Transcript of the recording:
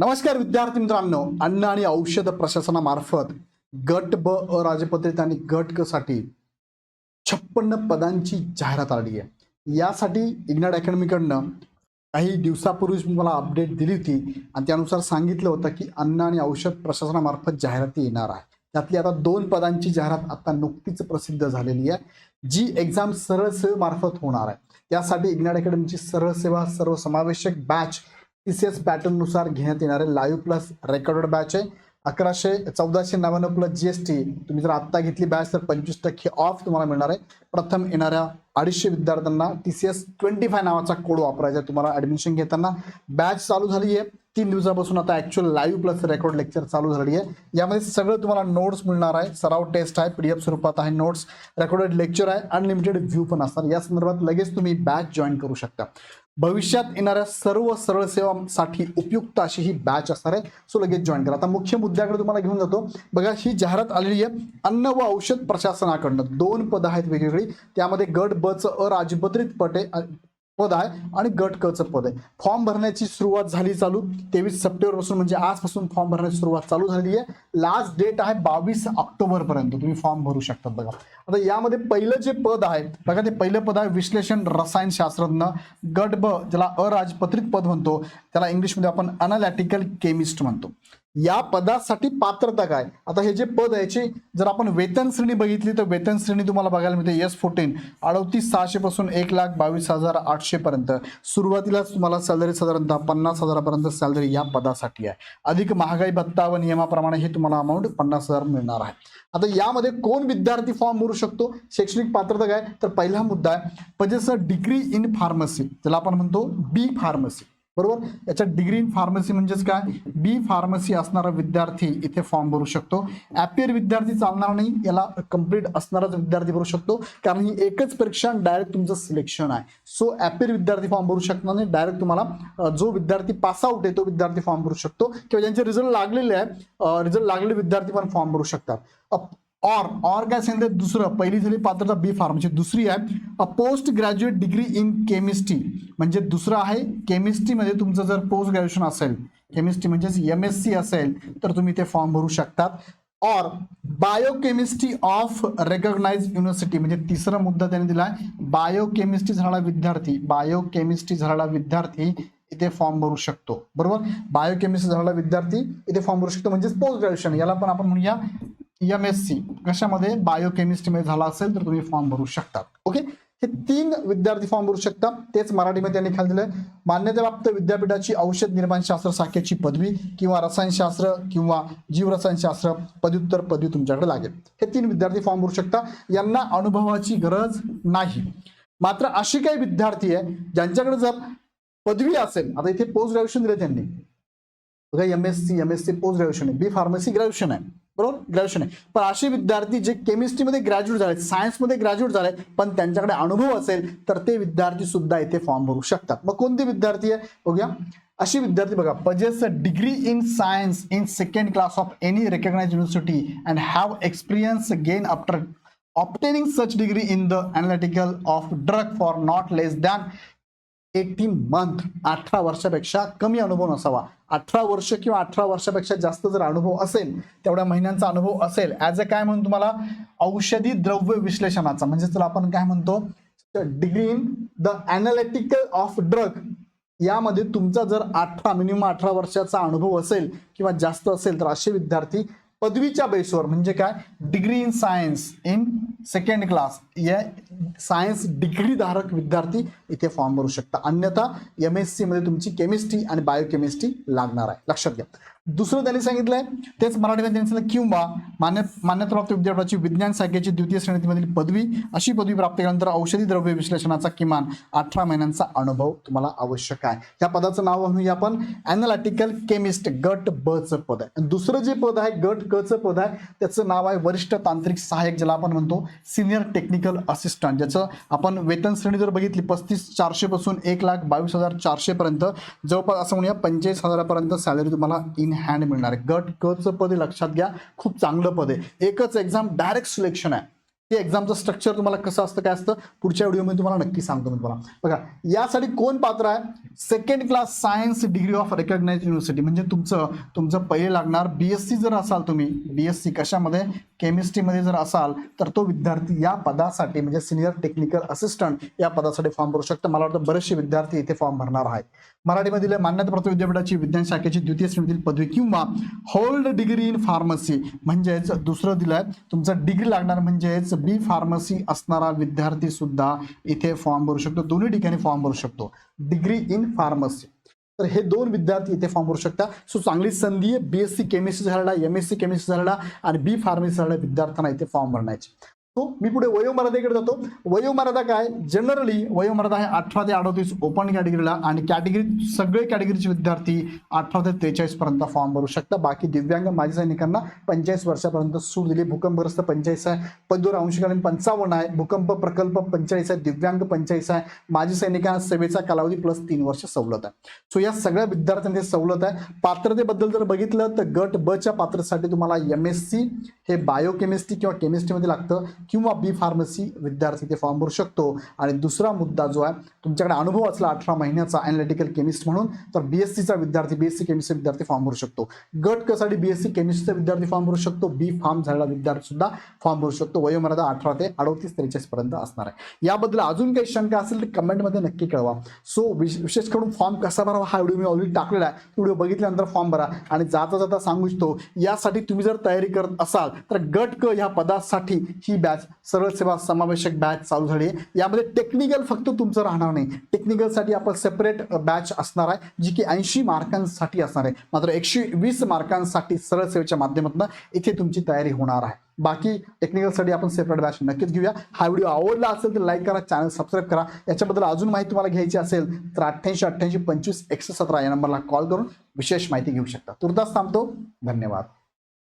नमस्कार विद्यार्थी मित्रांनो अन्न आणि औषध प्रशासनामार्फत गट ब अराजपत्रित आणि गट क साठी छप्पन्न पदांची जाहिरात आली आहे. यासाठी इग्नाड अकॅडमीकडनं काही दिवसापूर्वीच मला अपडेट दिली होती आणि त्यानुसार सांगितलं होतं की अन्न आणि औषध प्रशासनामार्फत जाहिराती येणार आहे. त्यातली आता दोन पदांची जाहिरात आता नुकतीच प्रसिद्ध झालेली आहे जी एक्झाम सरळ सेवेमार्फत होणार आहे. त्यासाठी इग्नाड अकॅडमीची सरळ सेवा सर्वसमावेशक बॅच टी सी एस पॅटर्ननुसार घेण्यात येणारे लाईव्ह प्लस रेकॉर्डेड बॅच आहे. अकराशे चौदाशे नव्याण्णव प्लस जी एस टी तुम्ही जर आत्ता घेतली बॅच तर पंचवीस टक्के ऑफ तुम्हाला मिळणार आहे. प्रथम येणाऱ्या अडीचशे विद्यार्थ्यांना T C S twenty five नावाचा कोड वापरायचा आहे तुम्हाला ॲडमिशन घेताना. बॅच चालू झाली आहे. तीन दिवसापासून आता actual live plus record lecture चालू झाली आहे. यामध्ये सगळं तुम्हाला नोट्स मिळणार आहे. सराव टेस्ट आहे. पी डी एफ स्वरूपात आहे नोट्स रेकॉर्डेड लेक्चर आहे. अनलिमिटेड व्ह्यू पण असणार. या संदर्भात लगेच तुम्ही बॅच जॉईन करू शकता. भविष्यात येणाऱ्या सर्व सरळ सेवांसाठी उपयुक्त अशी ही बॅच असणार आहे. सो लगेच जॉईन करा. आता मुख्य मुद्द्याकडे तुम्हाला घेऊन जातो. बघा ही जाहिरात आलेली आहे. अन्न व औषध प्रशासनाकडनं. दोन पदं आहेत वेगवेगळी. त्यामध्ये गट ब च अराजपत्रित पटे पद आहे आणि गट कचं पद आहे. फॉर्म भरण्याची सुरुवात झाली चालू. तेवीस सप्टेंबरपासून म्हणजे आजपासून फॉर्म भरण्याची सुरुवात चालू झालेली आहे. लास्ट डेट आहे बावीस ऑक्टोबर पर्यंत तुम्ही फॉर्म भरू शकता बघा. आता यामध्ये पहिलं जे पद आहे बघा ते पहिलं पद आहे विश्लेषण रसायनशास्त्रज्ञ गट ब ज्याला अराजपत्रित पद म्हणतो. त्याला इंग्लिशमध्ये आपण अनालॅटिकल केमिस्ट म्हणतो. या पदासाठी पात्रता काय? आता हे जे पद आहे याची जर आपण वेतन श्रेणी बघितली तर वेतन श्रेणी तुम्हाला बघायला मिळते एस फोर्टीन. अडतीस सहाशे पासून एक लाख बावीस हजार आठशे पर्यंत. सुरुवातीलाच तुम्हाला सॅलरी साधारणतः पन्नास हजारापर्यंत सॅलरी या पदासाठी आहे. अधिक महागाई भत्ता व नियमाप्रमाणे हे तुम्हाला अमाऊंट पन्नास हजार मिळणार आहे. आता यामध्ये कोण विद्यार्थी फॉर्म भरू शकतो? शैक्षणिक पात्रता काय? तर पहिला मुद्दा आहे पजेस डिग्री इन फार्मसी ज्याला आपण म्हणतो बी फार्मसी बरोबर? याच्यात डिग्री इन फार्मसी म्हणजेच काय? बी फार्मसी असणारा विद्यार्थी इथे फॉर्म भरू शकतो. ॲपियर विद्यार्थी चालणार नाही याला कंप्लीट असणाराच विद्यार्थी भरू शकतो. कारण ही एकच परीक्षा डायरेक्ट तुमचं सिलेक्शन आहे. सो ॲपियर विद्यार्थी फॉर्म भरू शकणार नाही. डायरेक्ट तुम्हाला जो विद्यार्थी पास आउट आहे तो विद्यार्थी फॉर्म भरू शकतो. किंवा ज्यांचे रिझल्ट लागलेले आहे रिझल्ट लागलेले विद्यार्थी पण फॉर्म भरू शकतात. ऑर ऑर काय सांगितलं? दुसरं पहिली झाली पात्रता बी फार्मसी म्हणजे दुसरी आहे a post graduate degree in chemistry म्हणजे दुसरं आहे केमिस्ट्रीमध्ये तुमचं जर पोस्ट ग्रॅज्युएशन असेल केमिस्ट्री म्हणजेच एम एस सी असेल तर तुम्ही ते फॉर्म भरू शकतात. Or biochemistry of recognise university म्हणजे तिसरा मुद्दा त्यांनी दिला आहे. बायोकेमिस्ट्री झालेला विद्यार्थी बायोकेमिस्ट्री झालेला विद्यार्थी इथे फॉर्म भरू शकतो. बरोबर? बायोकेमिस्ट्री झालेला विद्यार्थी इथे फॉर्म भरू शकतो. म्हणजेच पोस्ट ग्रॅज्युएशन याला पण आपण म्हणूया एम एस सी कशामध्ये? बायोकेमिस्ट्रीमध्ये झाला असेल तर तुम्ही फॉर्म भरू शकता. ओके हे तीन विद्यार्थी फॉर्म भरू शकता. तेच मराठीमध्ये त्यांनी खाली दिलं मान्यताप्राप्त विद्यापीठाची औषध निर्माणशास्त्र शाखेची पदवी किंवा रसायनशास्त्र किंवा जीवरसायनशास्त्र पदव्युत्तर पदवी तुमच्याकडे लागेल. हे तीन विद्यार्थी फॉर्म भरू शकता. यांना अनुभवाची गरज नाही. मात्र अशी काही विद्यार्थी आहे ज्यांच्याकडे जर पदवी असेल आता इथे पोस्ट ग्रॅज्युएशन दिले त्यांनी. बघा M S C M S C post graduation आहे. बी फार्मसी ग्रॅज्युएशन आहे. बरोबर? ग्रॅज्युएशन आहे. पण असे विद्यार्थी जे केमिस्ट्रीमध्ये ग्रॅज्युएट झाले सायन्समध्ये ग्रॅज्युएट झाले पण त्यांच्याकडे अनुभव असेल तर ते विद्यार्थी सुद्धा इथे फॉर्म भरू शकतात. मग कोणते विद्यार्थी आहे? बघूया. अशी विद्यार्थी बघा possesses degree in science in second class of any recognise university and have experience gain after obtaining such degree in the analytical of drug for not less than eighteen month अठरा वर्षापेक्षा कमी अनुभव नसावा. अठरा वर्ष किंवा अठरा वर्षापेक्षा जास्त जर अनुभव असेल तेवढ्या महिन्यांचा अनुभव असेल ॲज अ काय म्हणून तुम्हाला? औषधी द्रव्य विश्लेषणाचा. म्हणजे चला आपण काय म्हणतो? Degree in the analytical of drug यामध्ये तुमचा जर अठरा मिनिमम अठरा वर्षाचा अनुभव असेल किंवा जास्त असेल तर असे विद्यार्थी पदवीच्या बेसवर म्हणजे काय? Degree in science in second class या सायन्स डिग्री धारक विद्यार्थी इथे फॉर्म भरू शकता. अन्यथा एम एस सी मध्ये तुमची केमिस्ट्री आणि बायोकेमिस्ट्री लागणार आहे. लक्षात घ्या. दुसरं त्यांनी सांगितलंय तेच मराठीमध्ये त्यांनी सांगितलं किंवा मान्य मान्यताप्राप्त विद्यापीठाची विज्ञान शाखेची द्वितीय श्रेणीमधील पदवी अशी पदवी प्राप्त केल्यानंतर औषधी द्रव्य विश्लेषणाचा किमान अठरा महिन्यांचा अनुभव तुम्हाला आवश्यक आहे. या पदाचं नाव म्हणूया आपण. अॅनालिटिकल केमिस्ट गट ब पद आहे. आणि दुसरं जे पद आहे गट क पद आहे त्याचं नाव आहे वरिष्ठ तांत्रिक सहाय्यक ज्याला आपण म्हणतो सिनियर टेक्निकल असिस्टंट ज्याचं आपण वेतन श्रेणी जर बघितली पस्तीस चारशेपासून एक लाख बावीस हजार चारशेपर्यंत जवळपास असं म्हणूया पंचेचाळीस हजारापर्यंत सॅलरी तुम्हाला इन हँड मिळणार आहे. गट क पद लक्षात घ्या खूप चांगलं पद. आहे एकच एक्झाम डायरेक्ट सिलेक्शन आहे. ते एक्झामचं स्ट्रक्चर तुम्हाला कसं असतं काय असतं? पुढच्या व्हिडिओमध्ये तुम्हाला नक्की सांगतो मी तुम्हाला. बघा यासाठी कोण पात्र आहे? Second class science degree of recognise university म्हणजे तुमचं तुमचं पहिले लागणार बी एस सी जर असाल तुम्ही बी एस सी कशामध्ये? केमिस्ट्रीमध्ये जर असाल तर तो विद्यार्थी या पदासाठी म्हणजे सिनियर टेक्निकल असिस्टंट या पदासाठी फॉर्म भरू शकतो. मला वाटतं बरेचसे विद्यार्थी इथे फॉर्म भरणार आहेत. मराठीमधील मान्यताप्राप्त विद्यापीठाची विज्ञान शाखेची द्वितीय श्रेणीतील पदवी किंवा होल्ड डिग्री इन फार्मसी म्हणजेच दुसरं दिलं आहे तुमचं डिग्री लागणार म्हणजेच बी फार्मसी असणारा विद्यार्थी सुद्धा इथे फॉर्म भरू शकतो. दोन्ही ठिकाणी फॉर्म भरू शकतो. डिग्री इन फार्मसी तर हे दोन विद्यार्थी इथे फॉर्म भरू शकता. सो चांगली संधी आहे. बी एस सी केमिस्ट्री झालेला एम एस सी केमिस्ट्री झालेला आणि बी फार्मसी झालेल्या विद्यार्थ्यांना इथे फॉर्म भरण्याची. मी पुढे वयोमर्यादेकडे जातो. वयोमर्यादा काय? जनरली वयोमर्यादा आहे अठरा ते अडतीस ओपन कॅटेगरीला आणि कॅटेगरी सगळे कॅटेगरीचे विद्यार्थी अठरा ते त्रेचाळीस पर्यंत फॉर्म भरू शकतात. बाकी दिव्यांग माजी सैनिकांना पंचेचाळीस वर्षापर्यंत सूट दिली. भूकंपग्रस्त पंचेचाळीस आहे. पदूर अंशकालीन पंचावन्न आहे. भूकंप प्रकल्प पंचेचाळीस आहे. दिव्यांग पंचेचाळीस आहे. माजी सैनिकांना सेवेचा कालावधी प्लस तीन वर्ष सवलत आहे. सो या सगळ्या विद्यार्थ्यांची सवलत आहे. पात्रतेबद्दल जर बघितलं तर गट ब च्या पात्रतेसाठी तुम्हाला एम एस सी हे बायोकेमिस्ट्री किंवा केमिस्ट्रीमध्ये लागतं. किंवा बी फार्मसी विद्यार्थी ते फॉर्म भरू शकतो. आणि दुसरा मुद्दा जो आहे तुमच्याकडे अनुभव असला अठरा महिन्याचा अनालिटिकल केमिस्ट म्हणून तर बी एस सीचा विद्यार्थी बी एस सी केमिस्ट्री विद्यार्थी फॉर्म भरू शकतो. गट कसाठी बी एस सी केमिस्ट्रीचा विद्यार्थी फॉर्म भरू शकतो? बी फार्म झालेला विद्यार्थी सुद्धा फॉर्म भरू शकतो. वयोमर्यादा अठरा ते अडतीस त्रेचाळीस पर्यंत असणार आहे. याबद्दल अजून काही शंका असेल तर कमेंटमध्ये नक्की कळवा. सो विशेष करून फॉर्म कसा भरावा हा व्हिडिओ मी ऑलरेडी टाकलेला आहे. व्हिडिओ बघितल्यानंतर फॉर्म भरा. आणि जाता जाता सांगू इच्छितो यासाठी तुम्ही जर तयारी करत असाल तर गट क ह्या पदासाठी ही बॅ बॅच सरळ सेवा समावेशक बॅच चालू झाली आहे. यामध्ये टेक्निकल फक्त तुमचं राहणार नाही. टेक्निकलसाठी आपण सेपरेट बॅच असणार आहे जी की ऐंशी मार्कांसाठी असणार आहे. मात्र एकशे वीस मार्कांसाठी सरळ सेवेच्या माध्यमातून इथे तुमची तयारी होणार आहे. बाकी टेक्निकलसाठी आपण सेपरेट बॅच नक्कीच घेऊया. हा व्हिडिओ आवडला असेल तर लाईक करा चॅनल सबस्क्राईब करा. याच्याबद्दल अजून माहिती तुम्हाला घ्यायची असेल तर अठ्ठ्याऐंशी अठ्ठ्याऐंशी पंचवीस एकशे सतरा या नंबरला कॉल करून विशेष माहिती घेऊ शकता. तुर्तास थांबतो. धन्यवाद.